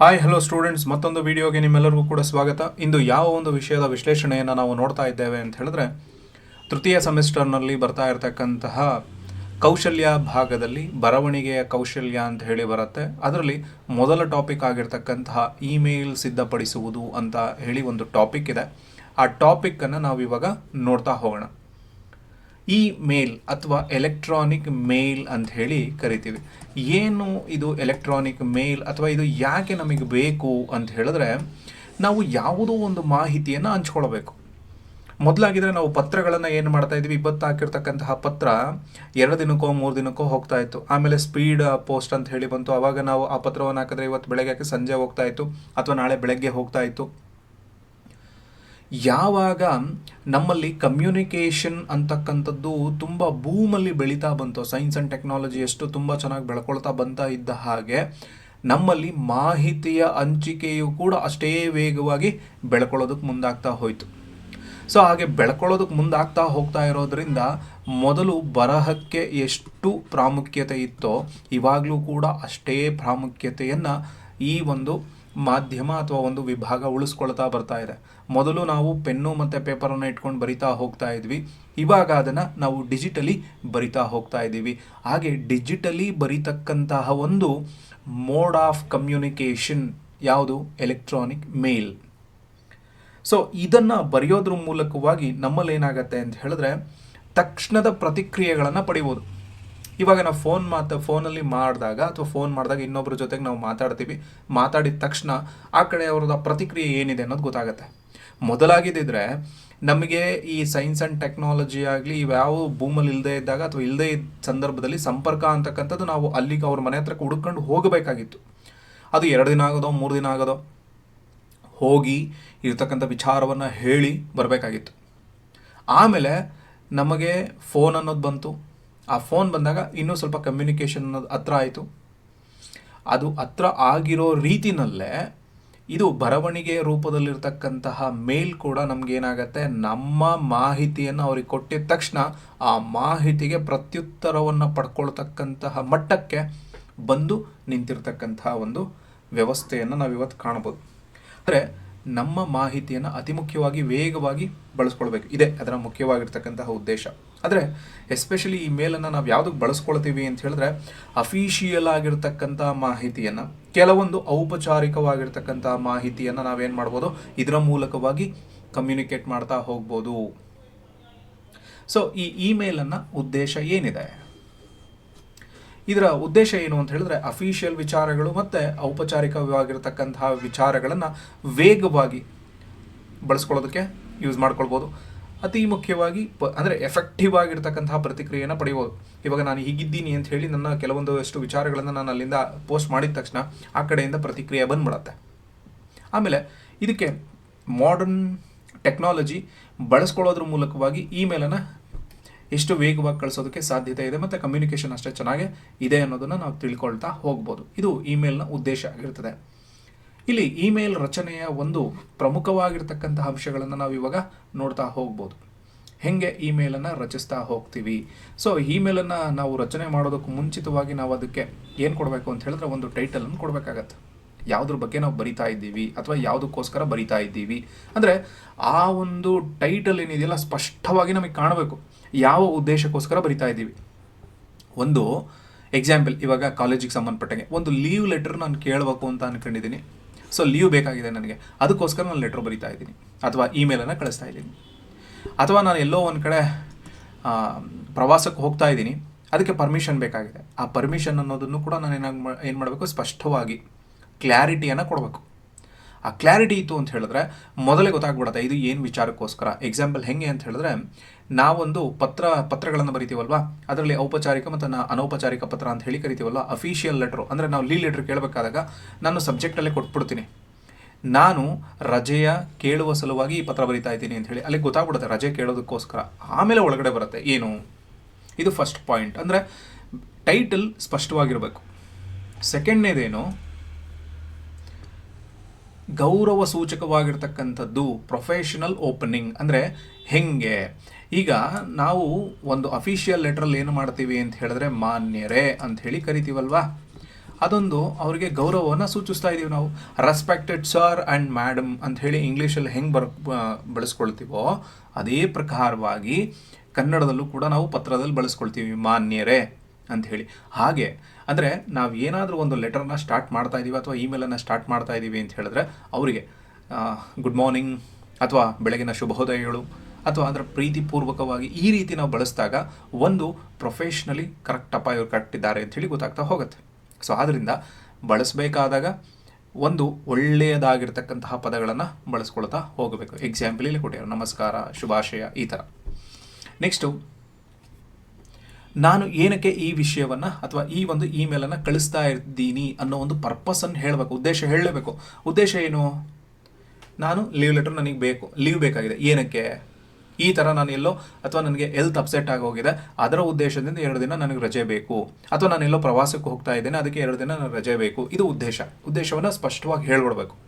Hi hello students ಮತ್ತೊಂದು ವಿಡಿಯೋಗೆ ನಿಮ್ಮೆಲ್ಲರಿಗೂ ಕೂಡ ಸ್ವಾಗತ. ಇಂದು ಯಾವ ಒಂದು ವಿಷಯದ ವಿಶ್ಲೇಷಣೆಯನ್ನು ನಾವು ನೋಡ್ತಾ ಇದ್ದೇವೆ ಅಂತ ಹೇಳಿದ್ರೆ, ತೃತೀಯ ಸೆಮಿಸ್ಟರ್ನಲ್ಲಿ ಬರ್ತಾ ಇರತಕ್ಕಂತಹ ಕೌಶಲ್ಯ ಭಾಗದಲ್ಲಿ ಬರವಣಿಗೆಯ ಕೌಶಲ್ಯ ಅಂತ ಹೇಳಿ ಬರುತ್ತೆ. ಅದರಲ್ಲಿ ಮೊದಲ ಟಾಪಿಕ್ ಆಗಿರ್ತಕ್ಕಂತಹ ಇಮೇಲ್ ಸಿದ್ಧಪಡಿಸುವುದು ಅಂತ ಹೇಳಿ ಒಂದು ಟಾಪಿಕ್ ಇದೆ. ಆ ಟಾಪಿಕ್ಕನ್ನು ನಾವು ಇವಾಗ ನೋಡ್ತಾ ಹೋಗೋಣ. ಇ ಮೇಲ್ ಅಥವಾ ಎಲೆಕ್ಟ್ರಾನಿಕ್ ಮೇಲ್ ಅಂತ ಹೇಳಿ ಕರಿತೀವಿ. ಏನು ಇದು ಎಲೆಕ್ಟ್ರಾನಿಕ್ ಮೇಲ್ ಅಥವಾ ಇದು ಯಾಕೆ ನಮಗೆ ಬೇಕು ಅಂತ ಹೇಳಿದ್ರೆ, ನಾವು ಯಾವುದೋ ಒಂದು ಮಾಹಿತಿಯನ್ನು ಹಂಚ್ಕೊಳ್ಬೇಕು. ಮೊದಲಾಗಿದ್ರೆ ನಾವು ಪತ್ರಗಳನ್ನು ಏನು ಮಾಡ್ತಾ ಇದ್ವಿ? ಇಪ್ಪತ್ತು ಹಾಕಿರ್ತಕ್ಕಂತಹ ಪತ್ರ ಎರಡು ದಿನಕ್ಕೋ, ಮೂರು ದಿನಕ್ಕೋ ಹೋಗ್ತಾ ಇತ್ತು. ಆಮೇಲೆ ಸ್ಪೀಡ್ ಪೋಸ್ಟ್ ಅಂತ ಹೇಳಿ ಬಂತು. ಆವಾಗ ನಾವು ಆ ಪತ್ರವನ್ನು ಹಾಕಿದ್ರೆ ಇವತ್ತು ಬೆಳಗ್ಗೆ ಹಾಕಿ ಸಂಜೆ ಹೋಗ್ತಾ ಇತ್ತು? ಅಥವಾ ನಾಳೆ ಬೆಳಗ್ಗೆ ಹೋಗ್ತಾ ಇತ್ತು? ಯಾವಾಗ ನಮ್ಮಲ್ಲಿ ಕಮ್ಯುನಿಕೇಷನ್ ಅಂತಕ್ಕಂಥದ್ದು ತುಂಬ ಬೂಮಲ್ಲಿ ಬೆಳೀತಾ ಬಂತು. ಸೈನ್ಸ್ ಆ್ಯಂಡ್ ಟೆಕ್ನಾಲಜಿ ಎಷ್ಟು ತುಂಬ ಚೆನ್ನಾಗಿ ಬೆಳ್ಕೊಳ್ತಾ ಬಂತಾ ಇದ್ದ ಹಾಗೆ ನಮ್ಮಲ್ಲಿ ಮಾಹಿತಿಯ ಹಂಚಿಕೆಯು ಕೂಡ ಅಷ್ಟೇ ವೇಗವಾಗಿ ಬೆಳ್ಕೊಳ್ಳೋದಕ್ಕೆ ಮುಂದಾಗ್ತಾ ಹೋಯಿತು. ಸೊ ಹಾಗೆ ಬೆಳ್ಕೊಳ್ಳೋದಕ್ಕೆ ಮುಂದಾಗ್ತಾ ಹೋಗ್ತಾ ಇರೋದ್ರಿಂದ ಮೊದಲು ಬರಹಕ್ಕೆ ಎಷ್ಟು ಪ್ರಾಮುಖ್ಯತೆ ಇತ್ತೋ ಇವಾಗಲೂ ಕೂಡ ಅಷ್ಟೇ ಪ್ರಾಮುಖ್ಯತೆಯನ್ನು ಈ ಒಂದು ಮಾಧ್ಯಮ ಅಥವಾ ಒಂದು ವಿಭಾಗ ಉಳಿಸ್ಕೊಳ್ತಾ ಬರ್ತಾ ಇದೆ. ಮೊದಲು ನಾವು ಪೆನ್ನು ಮತ್ತು ಪೇಪರನ್ನು ಇಟ್ಕೊಂಡು ಬರಿತಾ ಹೋಗ್ತಾ ಇದ್ವಿ. ಇವಾಗ ಅದನ್ನು ನಾವು ಡಿಜಿಟಲಿ ಬರಿತಾ ಹೋಗ್ತಾ ಇದ್ದೀವಿ. ಹಾಗೆ ಡಿಜಿಟಲಿ ಬರಿತಕ್ಕಂತಹ ಒಂದು ಮೋಡ್ ಆಫ್ ಕಮ್ಯುನಿಕೇಷನ್ ಯಾವುದು? Electronic mail. ಸೊ, ಇದನ್ನು ಬರೆಯೋದ್ರ ಮೂಲಕವಾಗಿ ನಮ್ಮಲ್ಲಿ ಏನಾಗತ್ತೆ ಅಂತ ಹೇಳಿದ್ರೆ ತಕ್ಷಣದ ಪ್ರತಿಕ್ರಿಯೆಗಳನ್ನು ಪಡಿಬೋದು. ಇವಾಗ ನಾವು ಫೋನ್ ಮಾತು ಫೋನಲ್ಲಿ ಮಾಡಿದಾಗ ಅಥವಾ ಫೋನ್ ಮಾಡಿದಾಗ ಇನ್ನೊಬ್ಬರ ಜೊತೆಗೆ ನಾವು ಮಾತಾಡ್ತೀವಿ. ಮಾತಾಡಿದ ತಕ್ಷಣ ಆ ಕಡೆ ಅವ್ರದ್ದು ಪ್ರತಿಕ್ರಿಯೆ ಏನಿದೆ ಅನ್ನೋದು ಗೊತ್ತಾಗುತ್ತೆ. ಮೊದಲಾಗಿದ್ದಿದ್ರೆ ನಮಗೆ ಈ ಸೈನ್ಸ್ ಆ್ಯಂಡ್ ಟೆಕ್ನಾಲಜಿ ಆಗಲಿ ಇವ್ಯಾವ ಭೂಮಲ್ಲಿ ಇಲ್ಲದೆ ಇದ್ದಾಗ ಅಥವಾ ಇಲ್ಲದೇ ಇದ್ದ ಸಂದರ್ಭದಲ್ಲಿ ಸಂಪರ್ಕ ಅಂತಕ್ಕಂಥದ್ದು ನಾವು ಅಲ್ಲಿಗೆ ಅವ್ರ ಮನೆ ಹತ್ರಕ್ಕೆ ಹುಡುಕೊಂಡು ಹೋಗಬೇಕಾಗಿತ್ತು. ಅದು ಎರಡು ದಿನ ಆಗೋದೋ, ಮೂರು ದಿನ ಆಗೋದೋ ಹೋಗಿ ಇರ್ತಕ್ಕಂಥ ವಿಚಾರವನ್ನು ಹೇಳಿ ಬರಬೇಕಾಗಿತ್ತು. ಆಮೇಲೆ ನಮಗೆ ಫೋನ್ ಅನ್ನೋದು ಬಂತು. ಆ ಫೋನ್ ಬಂದಾಗ ಇನ್ನೂ ಸ್ವಲ್ಪ ಕಮ್ಯುನಿಕೇಷನ್ ಅನ್ನೋದು ಹತ್ರ ಆಯಿತು. ಅದು ಹತ್ರ ಆಗಿರೋ ರೀತಿನಲ್ಲೇ ಇದು ಬರವಣಿಗೆ ರೂಪದಲ್ಲಿರ್ತಕ್ಕಂತಹ ಮೇಲ್ ಕೂಡ ನಮಗೇನಾಗತ್ತೆ? ನಮ್ಮ ಮಾಹಿತಿಯನ್ನು ಅವ್ರಿಗೆ ಕೊಟ್ಟಿದ ತಕ್ಷಣ ಆ ಮಾಹಿತಿಗೆ ಪ್ರತ್ಯುತ್ತರವನ್ನು ಪಡ್ಕೊಳ್ತಕ್ಕಂತಹ ಮಟ್ಟಕ್ಕೆ ಬಂದು ನಿಂತಿರ್ತಕ್ಕಂತಹ ಒಂದು ವ್ಯವಸ್ಥೆಯನ್ನು ನಾವು ಇವತ್ತು ಕಾಣ್ಬೋದು. ಅಂದರೆ ನಮ್ಮ ಮಾಹಿತಿಯನ್ನು ಅತಿ ಮುಖ್ಯವಾಗಿ ವೇಗವಾಗಿ ಬಳಸ್ಕೊಳ್ಬೇಕು. ಇದೆ, ಅದರ ಮುಖ್ಯವಾಗಿರ್ತಕ್ಕಂತಹ ಉದ್ದೇಶ. ಆದರೆ ಎಸ್ಪೆಷಲಿ ಈ ಮೇಲನ್ನು ನಾವು ಯಾವುದಕ್ಕೆ ಬಳಸ್ಕೊಳ್ತೀವಿ ಅಂತ ಹೇಳಿದ್ರೆ ಅಫಿಷಿಯಲ್ ಆಗಿರ್ತಕ್ಕಂಥ ಮಾಹಿತಿಯನ್ನು, ಕೆಲವೊಂದು ಔಪಚಾರಿಕವಾಗಿರ್ತಕ್ಕಂಥ ಮಾಹಿತಿಯನ್ನು ನಾವೇನು ಮಾಡ್ಬೋದು? ಇದರ ಮೂಲಕವಾಗಿ ಕಮ್ಯುನಿಕೇಟ್ ಮಾಡ್ತಾ ಹೋಗ್ಬೋದು. ಸೊ ಈ ಇಮೇಲನ್ನು ಉದ್ದೇಶ ಏನಿದೆ? ಇದರ ಉದ್ದೇಶ ಏನು ಅಂತ ಹೇಳಿದ್ರೆ ಅಫಿಷಿಯಲ್ ವಿಚಾರಗಳು ಮತ್ತು ಔಪಚಾರಿಕವಾಗಿರ್ತಕ್ಕಂತಹ ವಿಚಾರಗಳನ್ನು ವೇಗವಾಗಿ ಬಳಸ್ಕೊಳ್ಳೋದಕ್ಕೆ ಯೂಸ್ ಮಾಡ್ಕೊಳ್ಬೋದು. ಅತಿ ಮುಖ್ಯವಾಗಿ ಪ, ಅಂದರೆ ಎಫೆಕ್ಟಿವ್ ಆಗಿರ್ತಕ್ಕಂತಹ ಪ್ರತಿಕ್ರಿಯೆಯನ್ನು ಪಡೆಯಬಹುದು. ಇವಾಗ ನಾನು ಹೀಗಿದ್ದೀನಿ ಅಂತ ಹೇಳಿ ನನ್ನ ಕೆಲವೊಂದು ಎಷ್ಟು ವಿಚಾರಗಳನ್ನು ನಾನು ಅಲ್ಲಿಂದ ಪೋಸ್ಟ್ ಮಾಡಿದ ತಕ್ಷಣ ಆ ಕಡೆಯಿಂದ ಪ್ರತಿಕ್ರಿಯೆ ಬಂದ್ಬಿಡತ್ತೆ. ಆಮೇಲೆ ಇದಕ್ಕೆ ಮಾಡರ್ನ್ ಟೆಕ್ನಾಲಜಿ ಬಳಸ್ಕೊಳ್ಳೋದ್ರ ಮೂಲಕವಾಗಿ ಇಮೇಲನ್ನು ಎಷ್ಟು ವೇಗವಾಗಿ ಕಳಿಸೋದಕ್ಕೆ ಸಾಧ್ಯತೆ ಇದೆ ಮತ್ತು ಕಮ್ಯುನಿಕೇಷನ್ ಅಷ್ಟೇ ಚೆನ್ನಾಗಿ ಇದೆ ಅನ್ನೋದನ್ನು ನಾವು ತಿಳ್ಕೊಳ್ತಾ ಹೋಗ್ಬೋದು. ಇದು ಇಮೇಲ್ನ ಉದ್ದೇಶ ಆಗಿರ್ತದೆ. ಇಲ್ಲಿ ಇಮೇಲ್ ರಚನೆಯ ಒಂದು ಪ್ರಮುಖವಾಗಿರ್ತಕ್ಕಂತಹ ಅಂಶಗಳನ್ನು ನಾವು ಇವಾಗ ನೋಡ್ತಾ ಹೋಗ್ಬೋದು. ಹೆಂಗೆ ಇಮೇಲನ್ನು ರಚಿಸ್ತಾ ಹೋಗ್ತೀವಿ? ಸೊ ಇಮೇಲನ್ನು ನಾವು ರಚನೆ ಮಾಡೋದಕ್ಕೂ ಮುಂಚಿತವಾಗಿ ನಾವು ಅದಕ್ಕೆ ಏನು ಕೊಡಬೇಕು ಅಂತ ಹೇಳಿದ್ರೆ ಒಂದು ಟೈಟಲನ್ನು ಕೊಡಬೇಕಾಗತ್ತೆ. ಯಾವುದ್ರ ಬಗ್ಗೆ ನಾವು ಬರಿತಾ ಇದ್ದೀವಿ ಅಥವಾ ಯಾವುದಕ್ಕೋಸ್ಕರ ಬರಿತಾ ಇದ್ದೀವಿ? ಅಂದರೆ ಆ ಒಂದು ಟೈಟಲ್ ಏನಿದೆಯಲ್ಲ ಸ್ಪಷ್ಟವಾಗಿ ನಮಗೆ ಕಾಣಬೇಕು. ಯಾವ ಉದ್ದೇಶಕ್ಕೋಸ್ಕರ ಬರಿತಾ ಇದ್ದೀವಿ? ಒಂದು ಎಕ್ಸಾಂಪಲ್ ಇವಾಗ ಕಾಲೇಜಿಗೆ ಸಂಬಂಧಪಟ್ಟಂಗೆ. ಒಂದು ಲೀವ್ ಲೆಟರ್ ನಾನು ಕೇಳಬೇಕು ಅಂತ ಅನ್ಕೊಂಡಿದ್ದೀನಿ. ಸೊ ಲೀವ್ ಬೇಕಾಗಿದೆ ನನಗೆ. ಅದಕ್ಕೋಸ್ಕರ ನಾನು ಲೆಟ್ರ್ ಬರಿತಾ ಇದ್ದೀನಿ. ಅಥವಾ ಇಮೇಲನ್ನು ಕಳಿಸ್ತಾ ಇದ್ದೀನಿ. ಅಥವಾ ನಾನು ಎಲ್ಲೋ ಒಂದು ಕಡೆ ಪ್ರವಾಸಕ್ಕೆ ಹೋಗ್ತಾ ಇದ್ದೀನಿ. ಅದಕ್ಕೆ ಪರ್ಮಿಷನ್ ಬೇಕಾಗಿದೆ. ಆ ಪರ್ಮಿಷನ್ ಅನ್ನೋದನ್ನು ಕೂಡ ನಾನು ಏನಾಗಿ ಏನು ಮಾಡಬೇಕು? ಸ್ಪಷ್ಟವಾಗಿ ಕ್ಲ್ಯಾರಿಟಿಯನ್ನು ಕೊಡಬೇಕು. ಆ ಕ್ಲಾರಿಟಿ ಇತ್ತು ಅಂತ ಹೇಳಿದ್ರೆ ಮೊದಲೇ ಗೊತ್ತಾಗ್ಬಿಡುತ್ತೆ, ಇದು ಏನು ವಿಚಾರಕ್ಕೋಸ್ಕರ? ಎಕ್ಸಾಂಪಲ್ ಹೆಂಗೆ ಅಂತ ಹೇಳಿದ್ರೆ, ನಾವೊಂದು ಪತ್ರ, ಪತ್ರಗಳನ್ನು ಬರಿತೀವಲ್ವಾ? ಅದರಲ್ಲಿ ಔಪಚಾರಿಕ ಮತ್ತು ನಾ ಅನೌಪಚಾರಿಕ ಪತ್ರ ಅಂತ ಹೇಳಿ ಕರಿತೀವಲ್ಲ ಅಫಿಷಿಯಲ್ ಲೆಟ್ರು ಅಂದರೆ ನಾವು ಲೀ ಲೆಟ್ರ್ ಕೇಳಬೇಕಾದಾಗ ನಾನು ಸಬ್ಜೆಕ್ಟಲ್ಲೇ ಕೊಟ್ಬಿಡ್ತೀನಿ. ನಾನು ರಜೆಯ ಕೇಳುವ ಸಲುವಾಗಿ ಈ ಪತ್ರ ಬರಿತಾ ಇದ್ದೀನಿ ಅಂತ ಹೇಳಿ ಅಲ್ಲಿ ಗೊತ್ತಾಗ್ಬಿಡುತ್ತೆ ರಜೆ ಕೇಳೋದಕ್ಕೋಸ್ಕರ. ಆಮೇಲೆ ಒಳಗಡೆ ಬರುತ್ತೆ, ಏನು? ಇದು ಫಸ್ಟ್ ಪಾಯಿಂಟ್ ಅಂದರೆ ಟೈಟಲ್ ಸ್ಪಷ್ಟವಾಗಿರಬೇಕು. ಸೆಕೆಂಡ್ನೇದೇನು ಗೌರವ ಸೂಚಕವಾಗಿರ್ತಕ್ಕಂಥದ್ದು ಪ್ರೊಫೆಷನಲ್ ಓಪನಿಂಗ್ ಅಂದರೆ ಹೆಂಗೆ? ಈಗ ನಾವು ಒಂದು ಅಫಿಷಿಯಲ್ ಲೆಟ್ರಲ್ಲಿ ಏನು ಮಾಡ್ತೀವಿ ಅಂತ ಹೇಳಿದ್ರೆ ಮಾನ್ಯರೇ ಅಂತ ಹೇಳಿ ಕರಿತೀವಲ್ವಾ? ಅದೊಂದು ಅವರಿಗೆ ಗೌರವವನ್ನು ಸೂಚಿಸ್ತಾ ಇದ್ದೀವಿ ನಾವು. ರೆಸ್ಪೆಕ್ಟೆಡ್ ಸರ್ ಆ್ಯಂಡ್ ಮ್ಯಾಡಮ್ ಅಂತ ಹೇಳಿ ಇಂಗ್ಲೀಷಲ್ಲಿ ಹೆಂಗೆ ಬರ್ ಬಳಸ್ಕೊಳ್ತೀವೋ ಅದೇ ಪ್ರಕಾರವಾಗಿ ಕನ್ನಡದಲ್ಲೂ ಕೂಡ ನಾವು ಪತ್ರದಲ್ಲಿ ಬಳಸ್ಕೊಳ್ತೀವಿ ಮಾನ್ಯರೇ ಅಂತ ಹೇಳಿ. ಹಾಗೆ ಅಂದರೆ ನಾವು ಏನಾದರೂ ಒಂದು ಲೆಟರ್ನ ಸ್ಟಾರ್ಟ್ ಮಾಡ್ತಾ ಇದ್ದೀವಿ ಅಥವಾ ಇಮೇಲನ್ನು ಸ್ಟಾರ್ಟ್ ಮಾಡ್ತಾ ಇದ್ದೀವಿ ಅಂತ ಹೇಳಿದ್ರೆ ಅವರಿಗೆ ಗುಡ್ ಮಾರ್ನಿಂಗ್ ಅಥವಾ ಬೆಳಗಿನ ಶುಭೋದಯಗಳು ಅಥವಾ ಅದರ ಪ್ರೀತಿಪೂರ್ವಕವಾಗಿ ಈ ರೀತಿ ನಾವು ಬಳಸಿದಾಗ ಒಂದು ಪ್ರೊಫೆಷ್ನಲಿ ಕರೆಕ್ಟಪ್ಪ ಇವರು ಕಟ್ಟಿದ್ದಾರೆ ಅಂಥೇಳಿ ಗೊತ್ತಾಗ್ತಾ ಹೋಗುತ್ತೆ. ಸೊ ಆದ್ದರಿಂದ ಬಳಸಬೇಕಾದಾಗ ಒಂದು ಒಳ್ಳೆಯದಾಗಿರ್ತಕ್ಕಂತಹ ಪದಗಳನ್ನು ಬಳಸ್ಕೊಳ್ತಾ ಹೋಗಬೇಕು. ಎಕ್ಸಾಂಪಲ್ ಇಲ್ಲಿ ಕೊಟ್ಟಿರೋ ನಮಸ್ಕಾರ, ಶುಭಾಶಯ ಈ ಥರ ನೆಕ್ಸ್ಟು ನಾನು ಏನಕ್ಕೆ ಈ ವಿಷಯವನ್ನು ಅಥವಾ ಈ ಒಂದು ಇಮೇಲನ್ನು ಕಳಿಸ್ತಾ ಇದ್ದೀನಿ ಅನ್ನೋ ಒಂದು ಪರ್ಪಸನ್ನು ಹೇಳಬೇಕು, ಉದ್ದೇಶ ಹೇಳಲೇಬೇಕು. ಉದ್ದೇಶ ಏನು? ನಾನು ಲೀವ್ ಲೆಟರ್ ನನಗೆ ಬೇಕು ಲೀವ್ ಬೇಕಾಗಿದೆ. ಏನಕ್ಕೆ? ಈ ಥರ ನಾನು ಎಲ್ಲೋ ಅಥವಾ ನನಗೆ ಎಲ್ತ್ ಅಪ್ಸೆಟ್ ಆಗೋಗಿದೆ ಅದರ ಉದ್ದೇಶದಿಂದ ಎರಡು ದಿನ ನನಗೆ ರಜೆ ಬೇಕು. ಅಥವಾ ಎಲ್ಲೋ ಪ್ರವಾಸಕ್ಕೆ ಹೋಗ್ತಾ ಇದ್ದೇನೆ, ಅದಕ್ಕೆ ಎರಡು ದಿನ ನನಗೆ ರಜೆ ಬೇಕು. ಇದು ಉದ್ದೇಶ. ಉದ್ದೇಶವನ್ನು ಸ್ಪಷ್ಟವಾಗಿ ಹೇಳ್ಬಿಡ್ಬೇಕು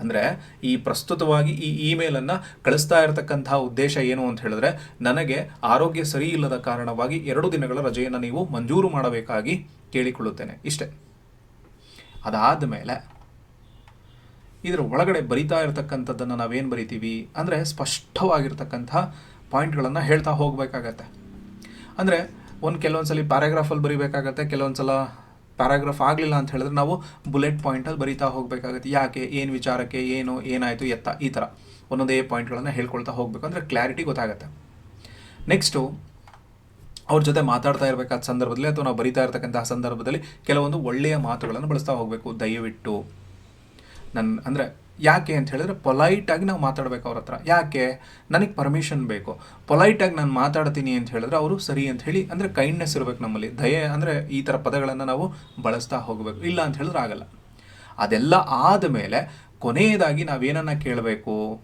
ಅಂದರೆ ಈ ಪ್ರಸ್ತುತವಾಗಿ ಈ ಇಮೇಲನ್ನು ಕಳಿಸ್ತಾ ಇರತಕ್ಕಂತಹ ಉದ್ದೇಶ ಏನು ಅಂತ ಹೇಳಿದ್ರೆ, ನನಗೆ ಆರೋಗ್ಯ ಸರಿ ಇಲ್ಲದ ಕಾರಣವಾಗಿ ಎರಡು ದಿನಗಳ ರಜೆಯನ್ನು ನೀವು ಮಂಜೂರು ಮಾಡಬೇಕಾಗಿ ಕೇಳಿಕೊಳ್ಳುತ್ತೇನೆ. ಇಷ್ಟೇ. ಅದಾದ ಮೇಲೆ ಇದರ ಒಳಗಡೆ ಬರಿತಾ ಇರತಕ್ಕಂಥದ್ದನ್ನು ನಾವೇನು ಬರಿತೀವಿ ಅಂದರೆ ಸ್ಪಷ್ಟವಾಗಿರ್ತಕ್ಕಂಥ ಪಾಯಿಂಟ್ಗಳನ್ನು ಹೇಳ್ತಾ ಹೋಗಬೇಕಾಗತ್ತೆ. ಅಂದರೆ ಒಂದು ಕೆಲವೊಂದು ಸಲ ಪ್ಯಾರಾಗ್ರಾಫಲ್ಲಿ ಬರಿಬೇಕಾಗತ್ತೆ ಕೆಲವೊಂದು ಸಲ ಪ್ಯಾರಾಗ್ರಾಫ್ ಆಗಲಿಲ್ಲ ಅಂತ ಹೇಳಿದ್ರೆ ನಾವು ಬುಲೆಟ್ ಪಾಯಿಂಟಲ್ಲಿ ಬರಿತಾ ಹೋಗಬೇಕಾಗುತ್ತೆ. ಯಾಕೆ? ಏನು ವಿಚಾರಕ್ಕೆ? ಏನು? ಏನಾಯಿತು? ಎತ್ತ? ಈ ಥರ ಒಂದೊಂದೇ ಪಾಯಿಂಟ್ಗಳನ್ನು ಹೇಳ್ಕೊಳ್ತಾ ಹೋಗಬೇಕು ಅಂದರೆ ಕ್ಲಾರಿಟಿ ಗೊತ್ತಾಗುತ್ತೆ. ನೆಕ್ಸ್ಟು ಅವ್ರ ಜೊತೆ ಮಾತಾಡ್ತಾ ಇರಬೇಕಾದ ಸಂದರ್ಭದಲ್ಲಿ ಅಥವಾ ನಾವು ಬರಿತಾ ಇರತಕ್ಕಂತಹ ಸಂದರ್ಭದಲ್ಲಿ ಕೆಲವೊಂದು ಒಳ್ಳೆಯ ಮಾತುಗಳನ್ನು ಬಳಸ್ತಾ ಹೋಗಬೇಕು. ದಯವಿಟ್ಟು. ನನ್ನ ಅಂದರೆ ಯಾಕೆ ಅಂತ ಹೇಳಿದ್ರೆ ಪೊಲೈಟಾಗಿ ನಾವು ಮಾತಾಡಬೇಕು ಅವ್ರ ಹತ್ರ. ಯಾಕೆ? ನನಗೆ ಪರ್ಮಿಷನ್ ಬೇಕು. ಪೊಲೈಟಾಗಿ ನಾನು ಮಾತಾಡ್ತೀನಿ ಅಂತ ಹೇಳಿದ್ರೆ ಅವರು ಸರಿ ಅಂತ ಹೇಳಿ, ಅಂದರೆ ಕೈಂಡ್ನೆಸ್ ಇರಬೇಕು ನಮ್ಮಲ್ಲಿ. ದಯೆ ಅಂದರೆ ಈ ಥರ ಪದಗಳನ್ನು ನಾವು ಬಳಸ್ತಾ ಹೋಗಬೇಕು. ಇಲ್ಲ ಅಂತ ಹೇಳಿದ್ರೆ ಆಗಲ್ಲ. ಅದೆಲ್ಲ ಆದ ಮೇಲೆ ಕೊನೆಯದಾಗಿ ನಾವೇನನ್ನು ಕೇಳಬೇಕು?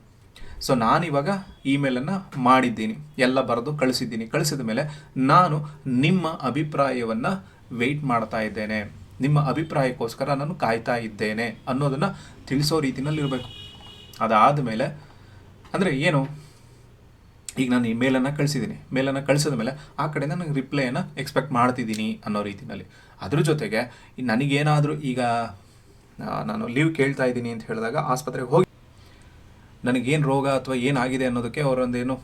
ಸೊ ನಾನಿವಾಗ ಇಮೇಲನ್ನು ಮಾಡಿದ್ದೀನಿ. ಎಲ್ಲ ಬರೆದು ಕಳಿಸಿದ್ದೀನಿ. ಕಳಿಸಿದ ಮೇಲೆ ನಾನು ನಿಮ್ಮ ಅಭಿಪ್ರಾಯವನ್ನು ವೆಯ್ಟ್ ಮಾಡ್ತಾ ಇದ್ದೇನೆ. ನಿಮ್ಮ ಅಭಿಪ್ರಾಯಕ್ಕೋಸ್ಕರ ನಾನು ಕಾಯ್ತಾ ಇದ್ದೇನೆ ಅನ್ನೋದನ್ನು ತಿಳಿಸೋ ರೀತಿಯಲ್ಲಿರಬೇಕು ಅದಾದ ಮೇಲೆ, ಅಂದರೆ ಏನು? ಈಗ ನಾನು ಈ ಮೇಲನ್ನು ಕಳಿಸಿದ್ದೀನಿ ಮೇಲನ್ನು ಕಳಿಸಿದ ಮೇಲೆ ಆ ಕಡೆಯಿಂದ ನನಗೆ ರಿಪ್ಲೈಯನ್ನು ಎಕ್ಸ್ಪೆಕ್ಟ್ ಮಾಡ್ತಿದ್ದೀನಿ ಅನ್ನೋ ರೀತಿಯಲ್ಲಿ ಅದ್ರ ಜೊತೆಗೆ ನನಗೇನಾದರೂ ಈಗ ನಾನು ಲೀವ್ ಕೇಳ್ತಾ ಇದ್ದೀನಿ ಅಂತ ಹೇಳಿದಾಗ ಆಸ್ಪತ್ರೆಗೆ ಹೋಗಿ ನನಗೇನು ರೋಗ ಅಥವಾ ಏನಾಗಿದೆ ಅನ್ನೋದಕ್ಕೆ ಅವರೊಂದೇನು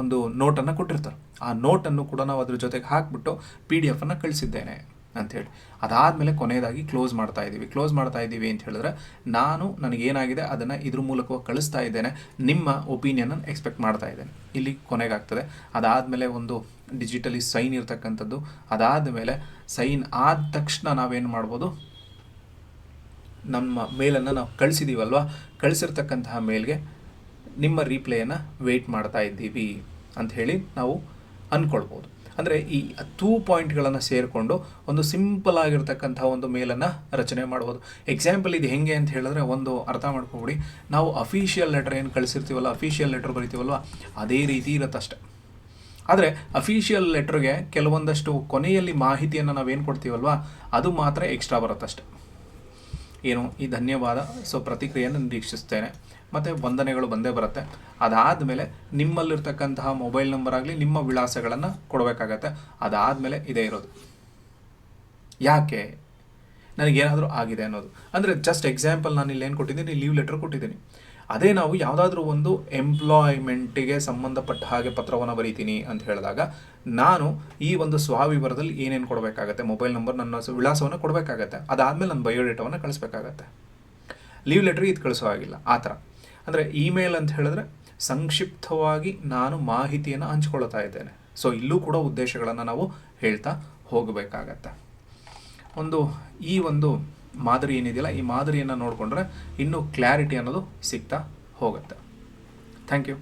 ಒಂದು ನೋಟನ್ನು ಕೊಟ್ಟಿರ್ತಾರೆ. ಆ ನೋಟನ್ನು ಕೂಡ ನಾವು ಅದ್ರ ಜೊತೆಗೆ ಹಾಕ್ಬಿಟ್ಟು ಪಿ ಡಿ ಎಫನ್ನು ಕಳಿಸಿದ್ದೇನೆ. ಅಂಥೇಳಿ ಅದಾದಮೇಲೆ ಕೊನೆಯದಾಗಿ ಕ್ಲೋಸ್ ಮಾಡ್ತಾ ಇದ್ದೀವಿ. ಕ್ಲೋಸ್ ಮಾಡ್ತಾ ಇದ್ದೀವಿ ಅಂತ ಹೇಳಿದ್ರೆ ನಾನು ನನಗೇನಾಗಿದೆ ಅದನ್ನು ಇದ್ರ ಮೂಲಕ ಕಳಿಸ್ತಾ ಇದ್ದೇನೆ. ನಿಮ್ಮ ಒಪಿನಿಯನನ್ನು ಎಕ್ಸ್ಪೆಕ್ಟ್ ಮಾಡ್ತಾ ಇದ್ದೇನೆ. ಇಲ್ಲಿ ಕೊನೆಗಾಗ್ತದೆ. ಅದಾದಮೇಲೆ ಒಂದು ಡಿಜಿಟಲಿ ಸೈನ್ ಇರತಕ್ಕಂಥದ್ದು. ಅದಾದ ಮೇಲೆ ಸೈನ್ ಆದ ತಕ್ಷಣ ನಾವೇನು ಮಾಡ್ಬೋದು? ನಮ್ಮ ಮೇಲನ್ನು ನಾವು ಕಳಿಸಿದ್ದೀವಲ್ವ ಕಳಿಸಿರ್ತಕ್ಕಂತಹ ಮೇಲ್ಗೆ ನಿಮ್ಮ ರೀಪ್ಲೇಯನ್ನು ವೆಯ್ಟ್ ಮಾಡ್ತಾ ಇದ್ದೀವಿ ಅಂತ ಹೇಳಿ ನಾವು ಅಂದ್ಕೊಳ್ಬೋದು ಅಂದರೆ ಈ ಟೂ ಪಾಯಿಂಟ್ಗಳನ್ನು ಸೇರಿಕೊಂಡು ಒಂದು ಸಿಂಪಲ್ ಆಗಿರ್ತಕ್ಕಂಥ ಒಂದು ಮೇಲನ್ನು ರಚನೆ ಮಾಡ್ಬೋದು. ಎಕ್ಸಾಂಪಲ್ ಇದು ಹೆಂಗೆ ಅಂತ ಹೇಳಿದ್ರೆ ಒಂದು ಅರ್ಥ ಮಾಡ್ಕೊಬಿಡಿ. ನಾವು ಅಫಿಷಿಯಲ್ ಲೆಟರ್ ಏನು ಕಳಿಸಿರ್ತೀವಲ್ಲ ಅಫಿಷಿಯಲ್ ಲೆಟರ್ ಬರಿತೀವಲ್ವ? ಅದೇ ರೀತಿ ಇರುತ್ತಷ್ಟೆ. ಆದರೆ ಅಫಿಷಿಯಲ್ ಲೆಟ್ರಿಗೆ ಕೆಲವೊಂದಷ್ಟು ಕೊನೆಯಲ್ಲಿ ಮಾಹಿತಿಯನ್ನು ನಾವೇನು ಕೊಡ್ತೀವಲ್ವ? ಅದು ಮಾತ್ರ ಎಕ್ಸ್ಟ್ರಾ ಬರುತ್ತಷ್ಟೆ. ಏನು ಈ ಧನ್ಯವಾದ, ಸೊ ಪ್ರತಿಕ್ರಿಯೆಯನ್ನು ನಿರೀಕ್ಷಿಸ್ತೇನೆ ಮತ್ತು ವಂದನೆಗಳು ಬಂದೇ ಬರುತ್ತೆ. ಅದಾದಮೇಲೆ ನಿಮ್ಮಲ್ಲಿರ್ತಕ್ಕಂತಹ ಮೊಬೈಲ್ ನಂಬರ್ ಆಗಲಿ, ನಿಮ್ಮ ವಿಳಾಸಗಳನ್ನು ಕೊಡಬೇಕಾಗತ್ತೆ. ಅದಾದಮೇಲೆ ಇದೇ ಇರೋದು. ಯಾಕೆ? ನನಗೇನಾದರೂ ಆಗಿದೆ ಅನ್ನೋದು. ಅಂದರೆ ಜಸ್ಟ್ ಎಕ್ಸಾಂಪಲ್ ನಾನು ಇಲ್ಲಿ ಏನು ಕೊಟ್ಟಿದ್ದೀನಿ? ಲೀವ್ ಲೆಟರ್ ಕೊಟ್ಟಿದ್ದೀನಿ. ಅದೇ ನಾವು ಯಾವುದಾದ್ರೂ ಒಂದು ಎಂಪ್ಲಾಯ್ಮೆಂಟಿಗೆ ಸಂಬಂಧಪಟ್ಟ ಹಾಗೆ ಪತ್ರವನ್ನು ಬರೀತೀನಿ ಅಂತ ಹೇಳಿದಾಗ ನಾನು ಈ ಒಂದು ಸ್ವಾವಿವರದಲ್ಲಿ ಏನೇನು ಕೊಡಬೇಕಾಗತ್ತೆ? ಮೊಬೈಲ್ ನಂಬರ್ ನನ್ನ ವಿಳಾಸವನ್ನು ಕೊಡಬೇಕಾಗತ್ತೆ. ಅದಾದಮೇಲೆ ನನ್ನ ಬಯೋಡೇಟಾವನ್ನು ಕಳಿಸ್ಬೇಕಾಗತ್ತೆ. ಲೀವ್ ಲೆಟ್ರ್ ಇದು ಕಳಿಸೋ ಆಗಿಲ್ಲ ಆ ಥರ. ಅಂದರೆ ಇಮೇಲ್ ಅಂತ ಹೇಳಿದ್ರೆ ಸಂಕ್ಷಿಪ್ತವಾಗಿ ನಾನು ಮಾಹಿತಿಯನ್ನು ಹಂಚ್ಕೊಳ್ತಾ ಇದ್ದೇನೆ. ಸೊ ಇಲ್ಲೂ ಕೂಡ ಉದ್ದೇಶಗಳನ್ನು ನಾವು ಹೇಳ್ತಾ ಹೋಗಬೇಕಾಗತ್ತೆ. ಒಂದು, ಈ ಒಂದು ಮಾದರಿ ಏನಿದೆಯಲ್ಲ, ಈ ಮಾದರಿಯನ್ನು ನೋಡಿಕೊಂಡ್ರೆ ಇನ್ನೂ ಕ್ಲಾರಿಟಿ ಅನ್ನೋದು ಸಿಗ್ತಾ ಹೋಗುತ್ತೆ. Thank you